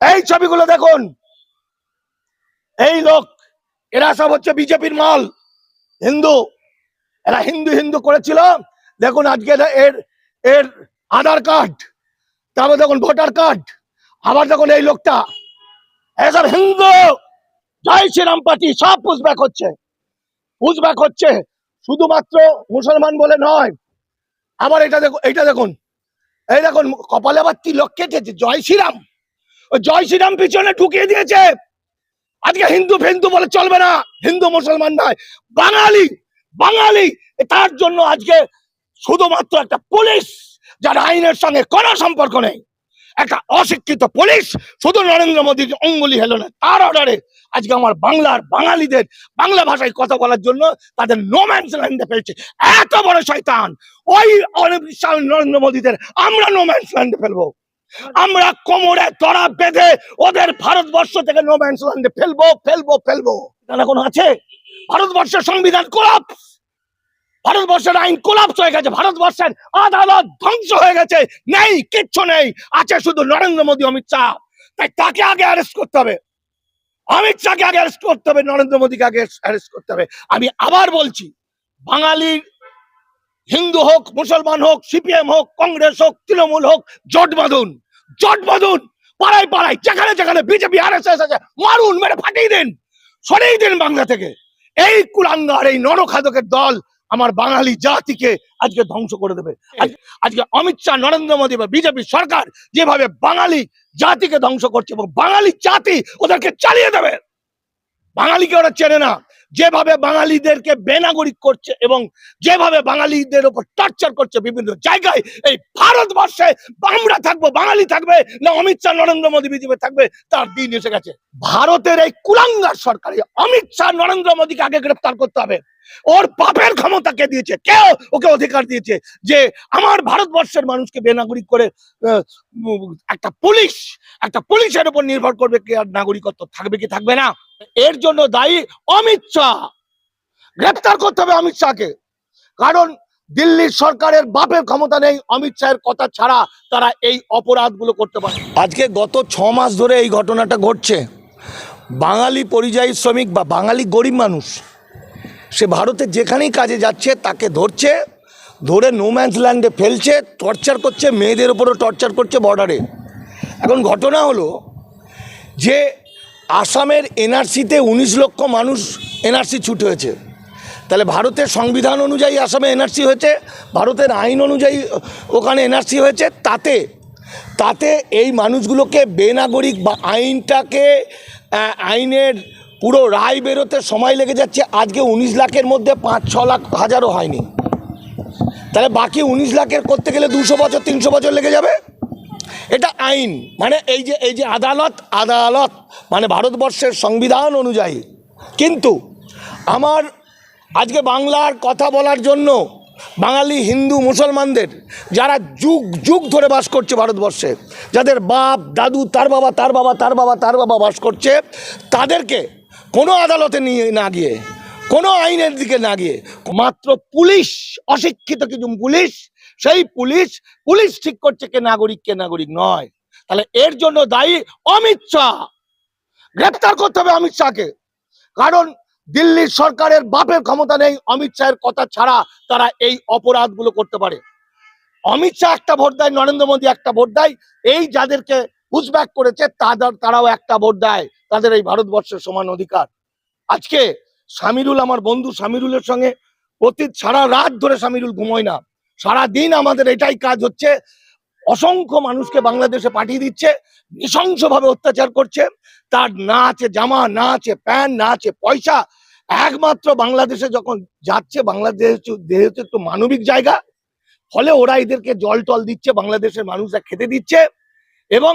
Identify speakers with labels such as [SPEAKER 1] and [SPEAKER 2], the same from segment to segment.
[SPEAKER 1] এই ছবিগুলো দেখুন। এই লোক, এরা সব হচ্ছে বিজেপির মাল, হিন্দু। এরা হিন্দু হিন্দু করেছিল। দেখুন আজকে এর এর আধার কার্ড, তারপর দেখুন ভোটার কার্ড। আবার দেখুন এই লোকটা, এসব হিন্দু। জয় শ্রীরাম পার্টি, সব পুষব্যাক হচ্ছে। পুষব্যাক হচ্ছে, শুধুমাত্র মুসলমান বলে নয়। আবার এটা দেখুন এইটা দেখুন। এই দেখুন, কপালে আবার তিলক কেটেছে? জয় শ্রীরাম। জয় শ্রীরাম পিছনে ঢুকিয়ে দিয়েছে। আজকে হিন্দু ফেন্দু বলে চলবে না। হিন্দু মুসলমান নয়, বাঙালি বাঙালি। তার জন্য আজকে শুধুমাত্র একটা পুলিশ, যার আইনের সঙ্গে কোনো সম্পর্ক নেই। একটা অশিক্ষিত পুলিশ, শুধু নরেন্দ্র মোদীর অঙ্গুলি হেলো না, তার অর্ডারে আজকে আমার বাংলার বাঙালিদের, বাংলা ভাষায় কথা বলার জন্য তাদের নোম্যান্স ল্যান্ডে ফেলছে। এত বড় শয়তান! ওই নরেন্দ্র মোদীদের আমরা নোম্যান্স ল্যান্ডে ফেলব। আমরা কোমরে তরা বেঁধে ওদের ভারতবর্ষ থেকে নোম্যান্স ল্যান্ডে ফেলব ফেলব ফেলব। না কোনো আছে? ভারতবর্ষের সংবিধান কোলাপস ভারতবর্ষের আইন কোলাপস হয়ে গেছে। ভারতবর্ষের আদালত ধ্বংস হয়ে গেছে। নেই, কিচ্ছু নেই। আছে শুধু নরেন্দ্র মোদী, অমিত শাহ। তাই তাকে আগে অ্যারেস্ট করতে হবে। অমিত শাহকে আগে অ্যারেস্ট করতে হবে। নরেন্দ্র মোদীকে আগে অ্যারেস্ট করতে হবে। আমি আবার বলছি, বাঙালির হিন্দু হোক, মুসলমান হোক, সিপিএম হোক, কংগ্রেস হোক, তৃণমূল হোক, জোট বাঁধুন জোট বাঁধুন, পাড়ায় পাড়ায়, যেখানে যেখানে বিজেপি আর এস এস আছে, মারুন, মেরে ফাটিয়ে দিন, সরিয়ে দিন বাংলা থেকে। এই কুলাঙ্গার, এই নরখাদকের দল আমার বাঙালি জাতিকে আজকে ধ্বংস করে দেবে। আজ- আজকে অমিত শাহ, নরেন্দ্র মোদী বা বিজেপি সরকার যেভাবে বাঙালি জাতিকে ধ্বংস করছে এবং বাঙালি জাতি ওদেরকে চালিয়ে দেবে, বাঙালিকে ওরা চেনে না। যেভাবে বাঙালিদেরকে বেনাগরিক করছে এবং যেভাবে বাঙালিদের উপর টর্চার করছে বিভিন্ন জায়গায়, এই ভারতবর্ষে আমরা থাকব, বাঙালি থাকবে না অমিত শাহ, নরেন্দ্র মোদী, বিজেপি থাকবে, তার দিন এসে গেছে। ভারতের এই কুলাঙ্গার সরকার অমিত শাহ, নরেন্দ্র মোদীকে আগে গ্রেপ্তার করতে হবে। ওর পাপের ক্ষমতা কে দিয়েছে? কেউ ওকে অধিকার দিয়েছে? যে আমার ভারতবর্ষের মানুষকে বেনাগরিক করে একটা পুলিশ, একটা পুলিশের উপর নির্ভর করবে কি আর নাগরিকত্ব থাকবে কি থাকবে না? এর জন্য দায়ী অমিত শাহ। গ্রেপ্তার করতে হবে অমিত শাহকে। কারণ দিল্লির সরকারের বাপের ক্ষমতা নেই, অমিত শাহের কথা ছাড়া তারা এই অপরাধগুলো করতে পারে আজকে গত ছ মাস ধরে এই ঘটনাটা ঘটছে। বাঙালি পরিযায়ী শ্রমিক বা বাঙালি গরিব মানুষ সে ভারতে যেখানেই কাজে যাচ্ছে, তাকে ধরছে, ধরে নোম্যান্স ল্যান্ডে ফেলছে টর্চার করছে, মেয়েদের উপরও টর্চার করছে বর্ডারে এখন ঘটনা হলো যে আসামের এনআরসিতে উনিশ লক্ষ মানুষ এনআরসি ছুট হয়েছে। তাহলে ভারতের সংবিধান অনুযায়ী আসামে এনআরসি হয়েছে, ভারতের আইন অনুযায়ী ওখানে এনআরসি হয়েছে, তাতে তাতে এই মানুষগুলোকে বেনাগরিক বা আইনটাকে আইনের পুরো রায় বেরোতে সময় লেগে যাচ্ছে, আজকে উনিশ লাখের মধ্যে পাঁচ, ছ লাখ হাজারও হয়নি। তাহলে বাকি উনিশ লাখের করতে গেলে দুশো বছর, তিনশো বছর লেগে যাবে? এটা আইন। মানে এই যে এই যে আদালত আদালত মানে ভারতবর্ষের সংবিধান অনুযায়ী। কিন্তু আমার আজকে বাংলার কথা বলার জন্য বাঙালি, হিন্দু, মুসলমানদের যারা যুগ যুগ ধরে বাস করছে ভারতবর্ষে, যাদের বাপ, দাদু, তার বাবা তার বাবা তার বাবা তার বাবা বাস করছে, তাদেরকে কোনো আদালতে নিয়ে না গিয়ে, কোনো আইনের দিকে না গিয়ে, মাত্র পুলিশ, অশিক্ষিত কিছু পুলিশ, সেই পুলিশ পুলিশ ঠিক করছে কে নাগরিক কে নাগরিক নয়। তাহলে এর জন্য দায়ী অমিত শাহ। গ্রেপ্তার করতে হবে অমিত শাহকে। কারণ দিল্লির সরকারের বাপের ক্ষমতা নেই অমিত শাহের কথা ছাড়া তারা এই অপরাধগুলো করতে পারে। অমিত শাহ একটা ভোট দেয়, নরেন্দ্র মোদী একটা ভোট দেয়, এই যাদেরকে পুশব্যাক করেছে তাদের তারাও একটা ভোট দেয়, তাদের এই ভারতবর্ষের সমান অধিকার। আজকে সামিরুল, আমার বন্ধু সামিরুলের সঙ্গে প্রতি সারা রাত ধরে সামিরুল ঘুমোয় না। সারা দিন আমাদের এটাই কাজ হচ্ছে, অসংখ্য মানুষকে বাংলাদেশে পাঠিয়ে দিচ্ছে, নৃশংসভাবে অত্যাচার করছে। তার না আছে জামা, না আছে প্যান্ট, না আছে পয়সা, একমাত্র বাংলাদেশে যখন যাচ্ছে, বাংলাদেশ যেহেতু একটু মানবিক জায়গা। ফলে ওরা এদেরকে জল টল দিচ্ছে, বাংলাদেশের মানুষরা খেতে দিচ্ছে এবং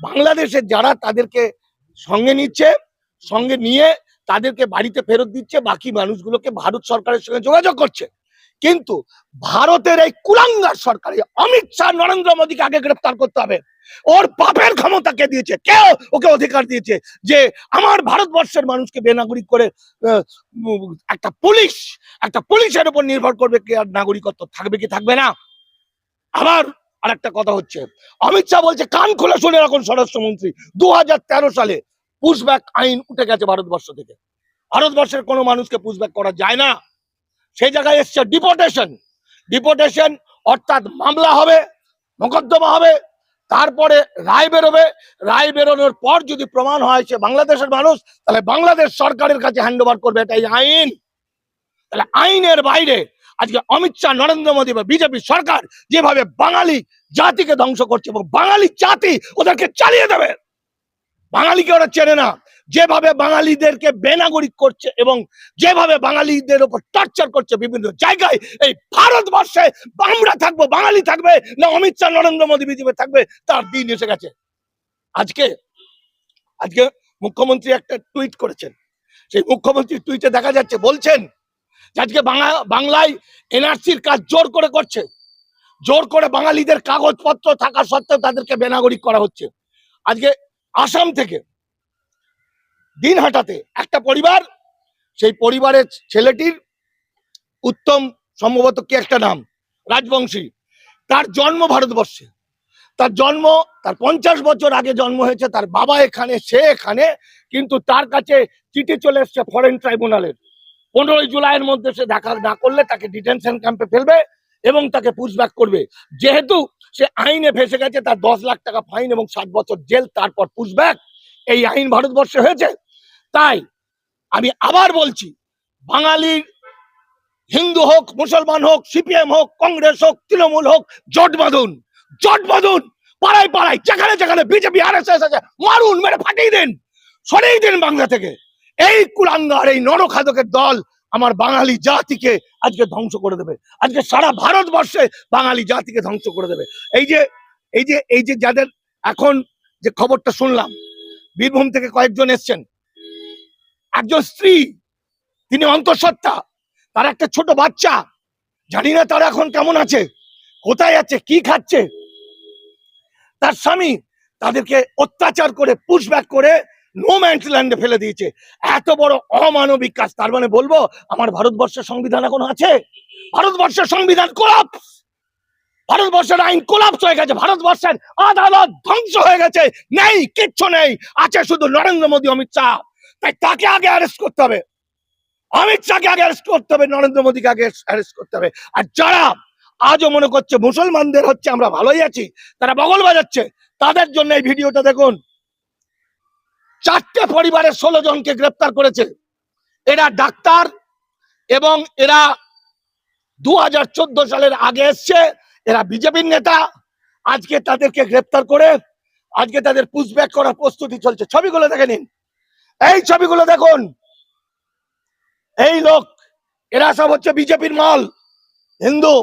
[SPEAKER 1] বাংলাদেশের যারা তাদেরকে সঙ্গে নিচ্ছে, সঙ্গে নিয়ে তাদেরকে বাড়িতে ফেরত দিচ্ছে, বাকি মানুষগুলোকে ভারত সরকারের সঙ্গে যোগাযোগ করছে। কিন্তু ভারতের এই কুলাঙ্গার সরকার অমিত শাহ, নরেন্দ্র মোদীকে আগে গ্রেফতার করতে হবে। ওর পাপের ক্ষমতা কে দিয়েছে? কেউ ওকে অধিকার দিয়েছে? যে আমার ভারতবর্ষের মানুষকে বেনাগরিক করে একটা পুলিশ, একটা পুলিশের উপর নির্ভর করবে কে আর নাগরিকত্ব থাকবে কি থাকবে না? আবার আর একটা কথা হচ্ছে। অমিত শাহ বলছে, কান খোলা শুনে রাখুন স্বরাষ্ট্রমন্ত্রী। দু হাজার তেরো সালে পুশব্যাক আইন উঠে গেছে ভারতবর্ষ থেকে। ভারতবর্ষের কোনো মানুষকে পুশব্যাক করা যায় না। সেই জায়গায় এসছে ডিপোর্টেশন ডিপোর্টেশন অর্থাৎ মামলা হবে, মোকদ্দমা হবে, তারপরে রায় বেরোবে। রায় বেরোনোর পর যদি প্রমাণ হয় সে বাংলাদেশের মানুষ, তাহলে বাংলাদেশ সরকারের কাছে হ্যান্ড ওভার করবে। এটাই আইন। তাহলে আইনের বাইরে আজকে অমিত শাহ, নরেন্দ্র মোদী বা বিজেপি সরকার যেভাবে বাঙালি জাতিকে ধ্বংস করছে এবং বাঙালি জাতি ওদেরকে চালিয়ে দেবে। বাঙালিকে ওরা চেনে না। যেভাবে বাঙালিদেরকে বেনাগরিক করছে এবং যেভাবে বাঙালিদের উপর টর্চার করছে বিভিন্ন জায়গায়, এই ভারতবর্ষে আমরা থাকব, বাঙালি থাকবে না অমিত শাহ, নরেন্দ্র মোদী, বিজেপি থাকবে, তার দিন এসে গেছে। আজকে আজকে মুখ্যমন্ত্রী একটা টুইট করেছেন। সেই মুখ্যমন্ত্রী টুইটে দেখা যাচ্ছে, বলছেন আজকে বাংলা বাংলায় এনআরসির কাজ জোর করে করছে। জোর করে বাঙালিদের কাগজপত্র থাকা সত্ত্বেও তাদেরকে বেনাগরিক করা হচ্ছে। আজকে আসাম থেকে দিনহাটাতে একটা পরিবার, সেই পরিবারের ছেলেটির উত্তম সম্ভবত কি একটা নাম? রাজবংশী। তার জন্ম ভারতবর্ষে। তার জন্ম, তার পঞ্চাশ বছর আগে জন্ম হয়েছে। তার বাবা এখানে, সে এখানে, কিন্তু তার কাছে চিঠি চলে এসছে ফরেন ট্রাইব্যুনালের। পনেরোই জুলাইয়ের মধ্যে সে দেখা না করলে তাকে ডিটেনশন ক্যাম্পে ফেলবে এবং তাকে পুশব্যাক করবে। যেহেতু সে আইনে ফেসে গেছে, তার দশ লাখ টাকা ফাইন এবং সাত বছর জেল, তারপর পুশব্যাক এই আইন ভারতবর্ষে হয়েছে। তাই আমি আবার বলছি বাঙালির হিন্দু হোক, মুসলমান হোক, সিপিএম হোক, কংগ্রেস হোক, তৃণমূল হোক, জট বাঁধুন। জট বাঁধুন। পাড়ায় পাড়ায়, যেখানে যেখানে বিজেপি আর এস আছে, মারুন, মেরে ফাটিয়ে দিন। সরিয়ে দিন বাংলা থেকে। এই কুলাঙ্গার, এই নরখাদকের দল আমার বাঙালি জাতিকে আজকে ধ্বংস করে দেবে। আজকে সারা ভারতবর্ষে বাঙালি জাতিকে ধ্বংস করে দেবে। এই যে এই যে এই যে যাদের এখন যে খবরটা শুনলাম, বীরভূম থেকে কয়েকজন এসছেন। একজন স্ত্রী, তিনি অন্তঃসত্ত্বা, তার একটা ছোট বাচ্চা। জানি না তারা এখন কেমন আছে, কোথায় আছে, কি খাচ্ছে। তার স্বামী তাদেরকে অত্যাচার করে পুশব্যাক করে নো ল্যান্ডে ফেলে দিয়েছে। এত বড় অমানবিক কাজ, তার মানে বলব, আমার ভারতবর্ষের সংবিধান এখন আছে? ভারতবর্ষের সংবিধান কোলাপস ভারতবর্ষের আইন কোলাপস হয়ে গেছে। ভারতবর্ষের আদালত ধ্বংস হয়ে গেছে। নেই, কিচ্ছু নেই। আছে শুধু নরেন্দ্র মোদী, অমিত শাহ। তাই তাকে আগে অ্যারেস্ট করতে হবে। অমিত শাহকে আগে অ্যারেস্ট করতে হবে, নরেন্দ্র মোদীকে আগে অ্যারেস্ট করতে হবে। আর যারা আজও মনে করছে মুসলমানদের হচ্ছে আমরা ভালোই আছি, তারা বগল বাজাচ্ছে, তাদের জন্য এই ভিডিওটা দেখুন। চারটে পরিবারের ষোলো জনকে গ্রেপ্তার করেছে। এরা ডাক্তার এবং এরা দু হাজার চোদ্দ সালের আগে এসছে। এরা বিজেপির নেতা। আজকে তাদেরকে গ্রেপ্তার করে আজকে তাদের পুষব্যাক করার প্রস্তুতি চলছে। ছবিগুলো দেখে নিন। এই ছবিগুলো দেখুন। এই লোক, এরা সব হচ্ছে বিজেপির মাল, হিন্দু।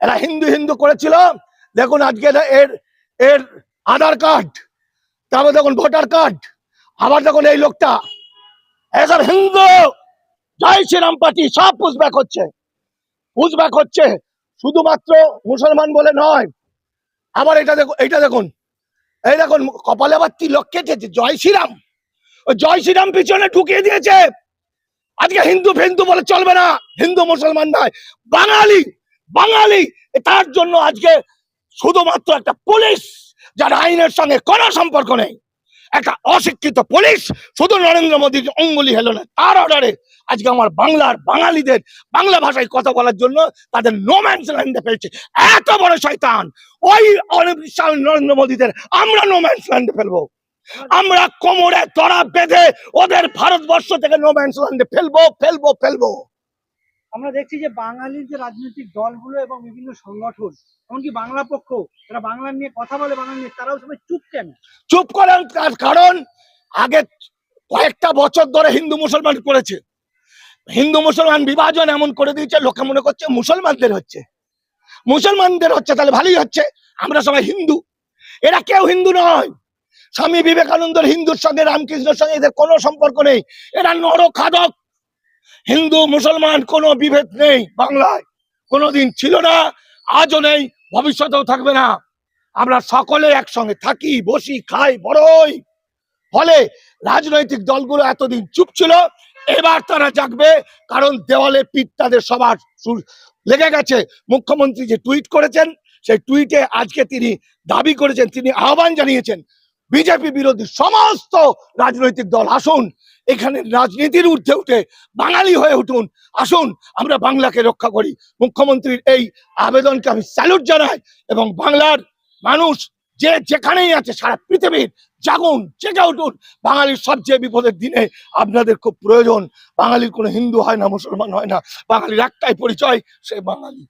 [SPEAKER 1] এরা হিন্দু হিন্দু করেছিল। দেখুন আজকে এর এর আধার কার্ড, তারপর দেখুন ভোটার কার্ড। আবার দেখুন এই লোকটা এসব হিন্দু, জয় শ্রীরাম পার্টি, সব পুষব্যাক হচ্ছে। পুষব্যাক হচ্ছে শুধুমাত্র মুসলমান বলে নয়। আবার এটা দেখুন এইটা দেখুন। এই দেখুন, কপালে আবার তিলক কেটেছে জয় শ্রীরাম। জয় শ্রীরাম পিছনে ঢুকিয়ে দিয়েছে। আজকে হিন্দু ফিন্দু বলে চলবে না। হিন্দু মুসলমান নয়, বাঙালি বাঙালি। তার জন্য আজকে শুধুমাত্র একটা পুলিশ, যার আইনের সঙ্গে কোনো সম্পর্ক নেই। একটা অশিক্ষিত পুলিশ শুধু নরেন্দ্র মোদীর অঙ্গুলি হেলো না, তার অর্ডারে আজকে আমার বাংলার বাঙালিদের, বাংলা ভাষায় কথা বলার জন্য তাদের নোম্যান্স ল্যান্ডে ফেলছে। এত বড় শয়তান! ওই শাহ নরেন্দ্র মোদীদের আমরা নোম্যান্স ল্যান্ডে ফেলব। আমরা কোমরে, তরা বেঁধে ওদের ভারতবর্ষ থেকে নোম্যান্স ল্যান্ডে ফেলব ফেলব ফেলব।
[SPEAKER 2] আমরা দেখছি যে বাঙালির যে রাজনৈতিক দলগুলো এবং বিভিন্ন সংগঠন, এমনকি বাংলা পক্ষ যারা বাংলা নিয়ে কথা বলে, বাংলা নিয়ে তারাও সবাই চুপ কেন?
[SPEAKER 1] চুপ করেন তার কারণ আগে কয়েকটা বছর ধরে হিন্দু মুসলমান করেছে। হিন্দু মুসলমান বিভাজন এমন করে দিয়েছে, লোকে মনে করছে মুসলমানদের হচ্ছে। মুসলমানদের হচ্ছে, তাহলে ভালোই হচ্ছে, আমরা সবাই হিন্দু। এরা কেউ হিন্দু নয়। স্বামী বিবেকানন্দর হিন্দুর সঙ্গে, রামকৃষ্ণের সঙ্গে এদের কোনো সম্পর্ক নেই। এরা নরখাদক হিন্দু, মুসলমান কোনো বিভেদ নেই বাংলায়। কোনোদিন ছিল না, আজও নেই, ভবিষ্যতেও থাকবে না। আমরা সকলে একসঙ্গে থাকি, বসি, খাই, বড়ই। ফলে রাজনৈতিক দলগুলো এতদিন চুপ ছিল, এবার তারা জাগবে, কারণ দেওয়ালে পিঠ তাদের সবার লেগে গেছে। মুখ্যমন্ত্রী যে টুইট করেছেন, সেই টুইটে আজকে তিনি দাবি করেছেন, তিনি আহ্বান জানিয়েছেন, বিজেপি বিরোধী সমস্ত রাজনৈতিক দল আসুন এখানে রাজনীতির ঊর্ধ্বে উঠে বাঙালি হয়ে উঠুন। আসুন, আমরা বাংলাকে রক্ষা করি। মুখ্যমন্ত্রীর এই আবেদনকে আমি স্যালুট জানাই এবং বাংলার মানুষ যে যেখানেই আছে সারা পৃথিবীর জাগুন, জেগে উঠুন। বাঙালির সবচেয়ে বিপদের দিনে আপনাদের খুব প্রয়োজন। বাঙালির কোনো হিন্দু হয় না, মুসলমান হয় না। বাঙালির একটাই পরিচয়, সে বাঙালি।